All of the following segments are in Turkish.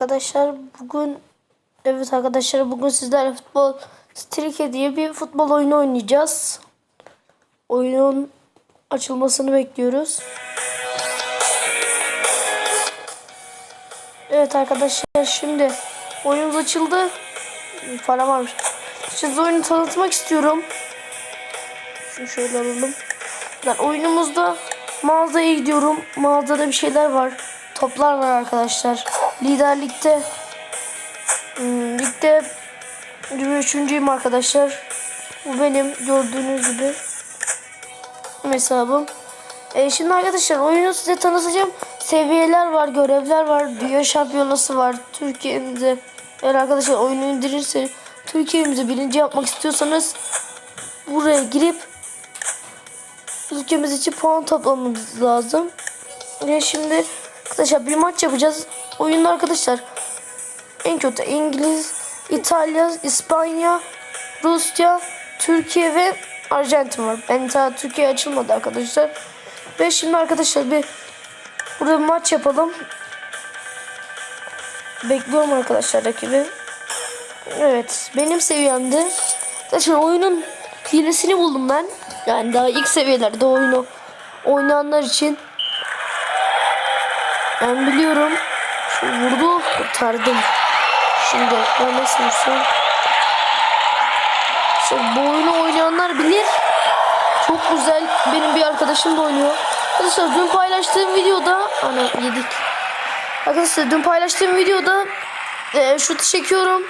Arkadaşlar bugün evet arkadaşlar bugün sizlerle futbol Strike diye bir futbol oyunu oynayacağız. Oyunun açılmasını bekliyoruz. Evet arkadaşlar şimdi oyunumuz açıldı. Para varmış. Size oyunu tanıtmak istiyorum. Şunu şöyle alalım. Ben oyunumuzda mağazaya gidiyorum. Mağazada bir şeyler var. Toplar var arkadaşlar. Liderlikte hmm, ligde 23'üncüyüm arkadaşlar. Bu benim gördüğünüz gibi hesabım. E, şimdi arkadaşlar oyunu size tanıtacağım. Seviyeler var, görevler var, dünya şampiyonası var. Türkiye'mize eğer arkadaşlar oyunu indirirse Türkiye'mizi birinci yapmak istiyorsanız buraya girip ülkemiz için puan toplamamız lazım. Ve şimdi arkadaşlar bir maç yapacağız. Oyunda arkadaşlar en kötü İngiliz, İtalya, İspanya, Rusya, Türkiye ve Arjantin var. Ben daha Türkiye açılmadı arkadaşlar. Ve şimdi arkadaşlar bir burada bir maç yapalım. Bekliyorum arkadaşlar rakibi. Evet benim seviyemde. Arkadaşlar oyunun hilesini buldum ben. Yani daha ilk seviyelerde oyunu oynayanlar için. Ben biliyorum. Vurdu kurtardım. Şimdi ben nasıl vursam. İşte bu oyunu oynayanlar bilir. Çok güzel. Benim bir arkadaşım da oynuyor. Arkadaşlar dün paylaştığım videoda ana yedik. Arkadaşlar dün paylaştığım videoda e, şut çekiyorum.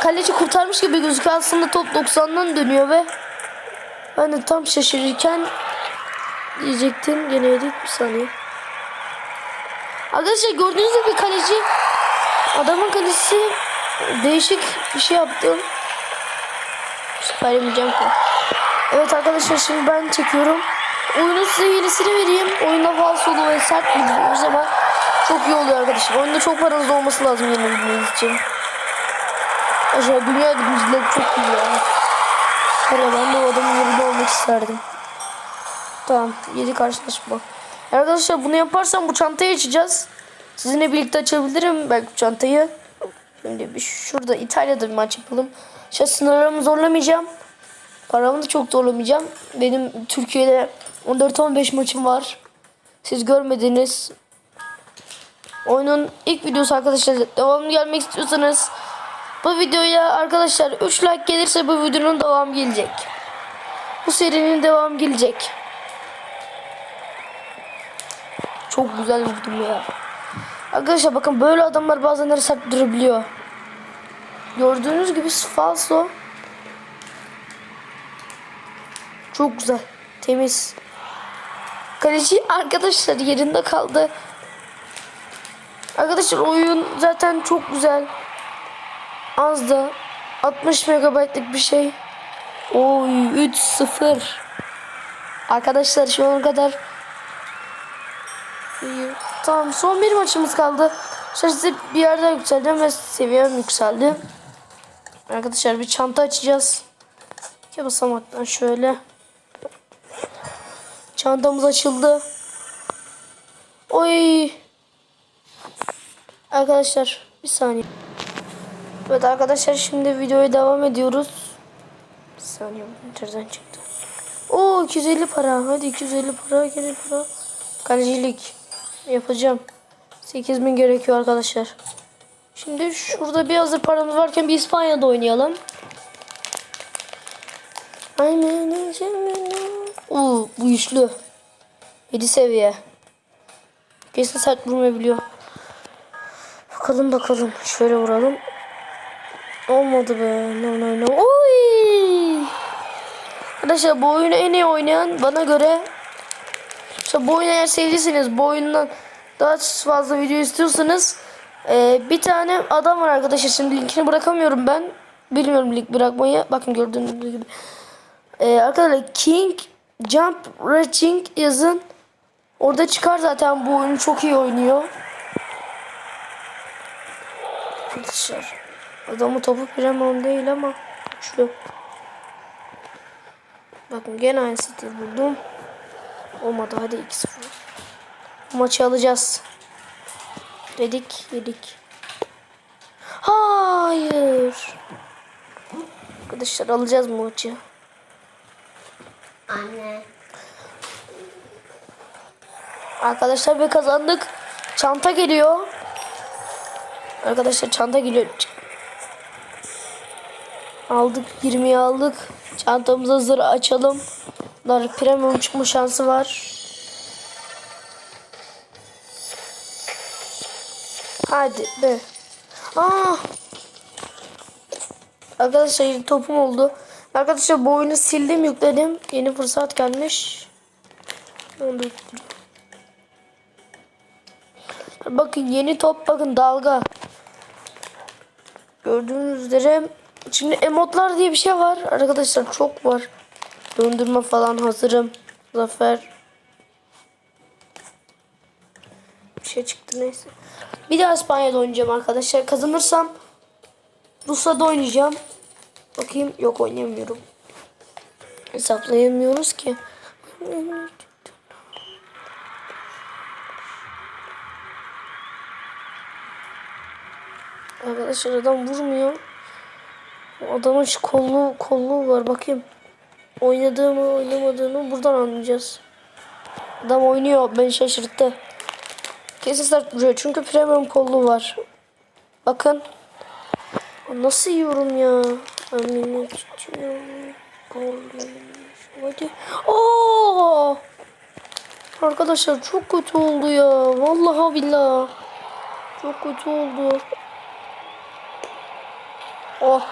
Kaleci kurtarmış gibi gözüküyor. Aslında top 90'dan dönüyor ve ben de tam şaşırırken diyecektim. Gene yedik bir saniye. Arkadaşlar gördüğünüz gibi kaleci adamın kalecisi değişik bir şey yaptı. Yemeyeceğim ki. Evet arkadaşlar şimdi ben çekiyorum. Oyunun size hilesini vereyim. Oyunda falsolu ve sert bildiğimiz zaman çok iyi oluyor arkadaşlar. Oyunda çok paranız olması lazım yenebilmeniz için. Arkadaşlar dünya birincileri çok iyi ya. Para ben de o adamın yerinde olmak isterdim. Tamam 7 karşılaşma. Arkadaşlar bunu yaparsam bu çantayı açacağız. Sizinle birlikte açabilirim belki bu çantayı. Şimdi bir şurada İtalya'da bir maç yapalım. Şey sınırlarımı zorlamayacağım. Paramı da çok zorlamayacağım. Benim Türkiye'de 14-15 maçım var. Siz görmediniz. Oyunun ilk videosu arkadaşlar. Devamlı gelmek istiyorsanız bu videoya arkadaşlar 3 like gelirse bu videonun devamı gelecek. Bu serinin devamı gelecek. Çok güzel vurdum ya. Arkadaşlar bakın böyle adamlar bazenleri sert durabiliyor. Gördüğünüz gibi falso. Çok güzel. Temiz. Kaleci arkadaşlar yerinde kaldı. Arkadaşlar oyun zaten çok güzel. Az da 60 megabaytlık bir şey. Oy 3-0. Arkadaşlar şu ana kadar. Tamam son bir maçımız kaldı. Şimdi bir yerden yükseldim ve seviyem yükseldi. Arkadaşlar bir çanta açacağız. İki basamaktan şöyle. Çantamız açıldı. Oy. Arkadaşlar bir saniye. Evet arkadaşlar şimdi videoya devam ediyoruz. Bir saniye internetten çıktı. Oo 250 para. Hadi 250 para gene para. Kalecilik yapacağım. 8000 gerekiyor arkadaşlar. Şimdi şurada bir hazır paramız varken bir İspanya'da oynayalım. Oo bu güçlü. 7 seviye. Kesin sert vurmayabiliyor. Bakalım bakalım. Şöyle vuralım. Olmadı be. No no no. Oy! Arkadaşlar bu oyunu en iyi oynayan bana göre işte bu oyunu eğer sevdiyseniz bu oyundan daha fazla video istiyorsanız e, bir tane adam var arkadaşlar. Şimdi linkini bırakamıyorum ben. Bilmiyorum link bırakmayı. Bakın gördüğünüz gibi. E, arkadaşlar King Jump Racing yazın. Orada çıkar zaten. Bu oyunu çok iyi oynuyor. Arkadaşlar adamı topu piremon değil ama güçlü bakın gene aynı stil buldum Olmadı hadi 2-0. Maçı alacağız. Dedik yedik. Hayır. Arkadaşlar alacağız mı maçı? Anne. Arkadaşlar ve kazandık. Çanta geliyor. Arkadaşlar çanta geliyor. Aldık 20'yi aldık. Çantamız hazır açalım. Bunlar premium çıkma şansı var. Hadi be. Aa! Arkadaşlar yeni topum oldu. Arkadaşlar bu oyunu sildim yükledim. Yeni fırsat gelmiş. Bakın yeni top bakın dalga. Gördüğünüz üzere şimdi emotlar diye bir şey var. Arkadaşlar çok var. Döndürme falan hazırım. Zafer. Bir şey çıktı neyse. Bir daha İspanya'da oynayacağım arkadaşlar. Kazanırsam Rusya'da oynayacağım. Bakayım yok oynayamıyorum. Hesaplayamıyoruz ki. Arkadaşlar adam vurmuyor. Adamın şu kolluğu, kolluğu var bakayım. Oynadığı mı oynamadığını buradan anlayacağız. Adam oynuyor beni şaşırttı. Kesin sert vuruyor çünkü premium kolluğu var. Bakın. Nasıl yiyorum ya? Amine tutuyorum. Hadi. Oo! Arkadaşlar çok kötü oldu ya. Vallahi billahi. Çok kötü oldu. Oh.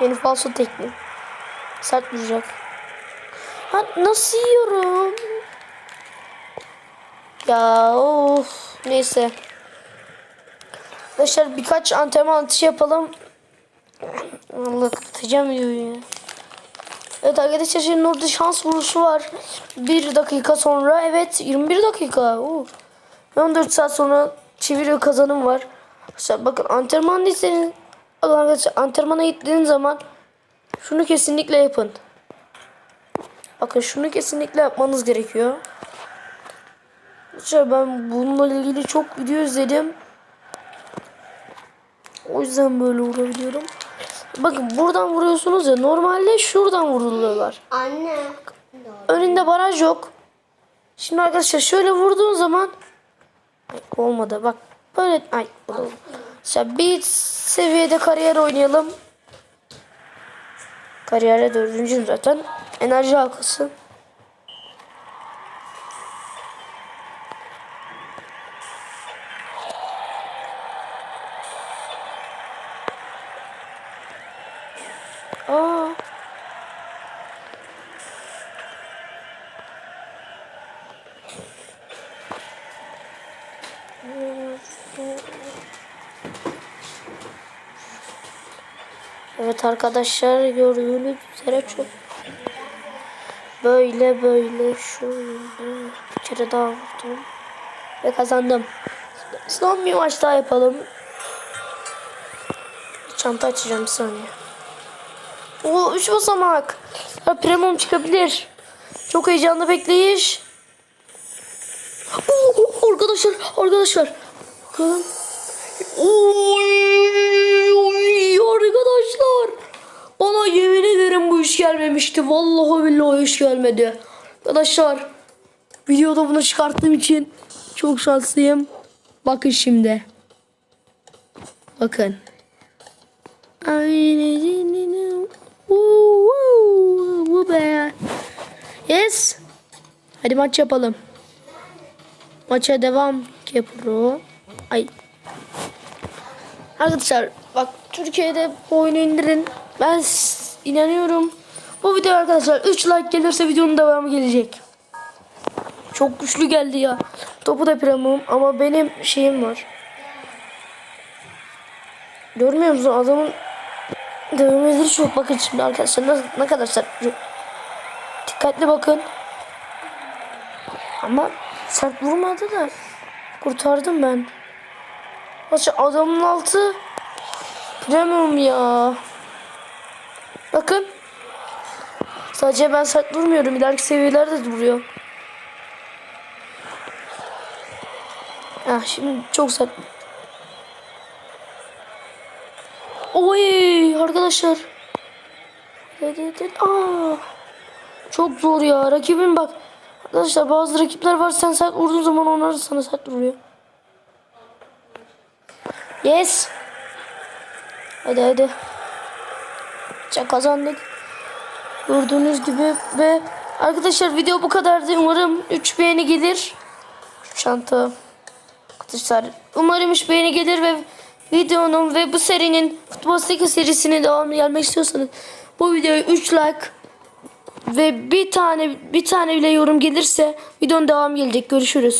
Yeni falso tekniği. Sert vuracak. Ha, nasıl yiyorum? Ya of. Neyse. Arkadaşlar birkaç antrenman atışı yapalım. Allah kapatacağım videoyu ya. Evet arkadaşlar şimdi orada şans vuruşu var. 1 dakika sonra evet 21 dakika. Oo. 14 saat sonra çeviri kazanım var. Arkadaşlar bakın antrenman bakın arkadaşlar antrenmana gittiğiniz zaman şunu kesinlikle yapın. Bakın şunu kesinlikle yapmanız gerekiyor. Arkadaşlar ben bununla ilgili çok video izledim. O yüzden böyle vurabiliyorum. Bakın buradan vuruyorsunuz ya normalde şuradan vuruluyorlar. Anne. Önünde baraj yok. Şimdi arkadaşlar şöyle vurduğun zaman Ay, olmadı bak böyle ay oldu. Mesela bir seviyede kariyer oynayalım. Kariyere dördüncüyüm zaten. Enerji halkası. Aa. Evet arkadaşlar gördüğünüz üzere çok böyle böyle şöyle bir kere daha vurdum ve kazandım. Son bir maç daha yapalım. Çanta açacağım bir saniye. O üç basamak. Ha, premium çıkabilir. Çok heyecanlı bekleyiş. Oo, arkadaşlar, arkadaşlar. Bakın. Oy, oy, arkadaşlar. Bana yemin ederim bu iş gelmemişti. Vallahi billahi iş gelmedi. Arkadaşlar videoda bunu çıkarttığım için çok şanslıyım. Bakın şimdi. Bakın. Bu be. Yes. Hadi maç yapalım. Maça devam. Kepro. Ay. Arkadaşlar bak Türkiye'de bu oyunu indirin. Ben inanıyorum. Bu video arkadaşlar 3 like gelirse videonun devamı gelecek. Çok güçlü geldi ya. Topu da premium ama benim şeyim var. Görmüyor musun adamın dövmeleri çok bakın şimdi arkadaşlar ne, ne kadar sert. Dikkatli bakın. Ama sert vurmadı da kurtardım ben. Başka adamın altı premium ya. Bakın. Sadece ben sert vurmuyorum. İleriki seviyelerde de vuruyor. Ah şimdi çok sert. Oy arkadaşlar. Aa, çok zor ya. Rakibin bak. Arkadaşlar bazı rakipler var sen sert vurduğun zaman onlar sana sert vuruyor. Yes. Hadi hadi. Kazandık. Gördüğünüz gibi ve arkadaşlar video bu kadardı. Umarım 3 beğeni gelir. Çanta. Arkadaşlar umarım 3 beğeni gelir ve videonun ve bu serinin Futbol Sika serisine devam gelmek istiyorsanız bu videoya 3 like ve bir tane bir tane bile yorum gelirse videonun devamı gelecek. Görüşürüz.